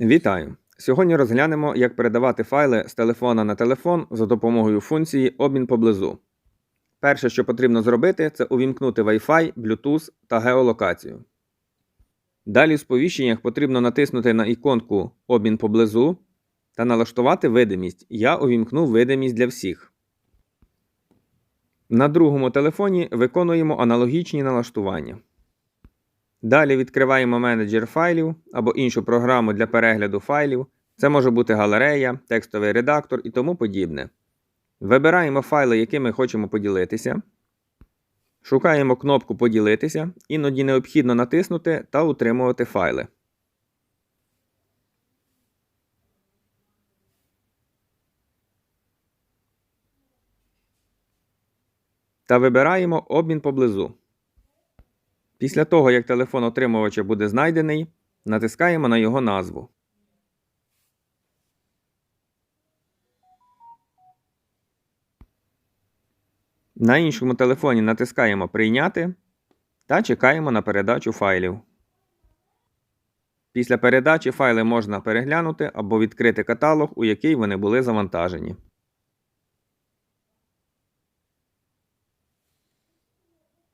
Вітаю! Сьогодні розглянемо, як передавати файли з телефона на телефон за допомогою функції обмін поблизу. Перше, що потрібно зробити, це увімкнути Wi-Fi, Bluetooth та геолокацію. Далі в сповіщеннях потрібно натиснути на іконку Обмін поблизу та налаштувати видимість. Я увімкнув видимість для всіх. На другому телефоні виконуємо аналогічні налаштування. Далі відкриваємо менеджер файлів або іншу програму для перегляду файлів. Це може бути галерея, текстовий редактор і тому подібне. Вибираємо файли, якими хочемо поділитися. Шукаємо кнопку Поділитися, іноді необхідно натиснути та утримувати файли. Та вибираємо обмін поблизу. Після того, як телефон отримувача буде знайдений, натискаємо на його назву. На іншому телефоні натискаємо Прийняти та чекаємо на передачу файлів. Після передачі файли можна переглянути або відкрити каталог, у який вони були завантажені.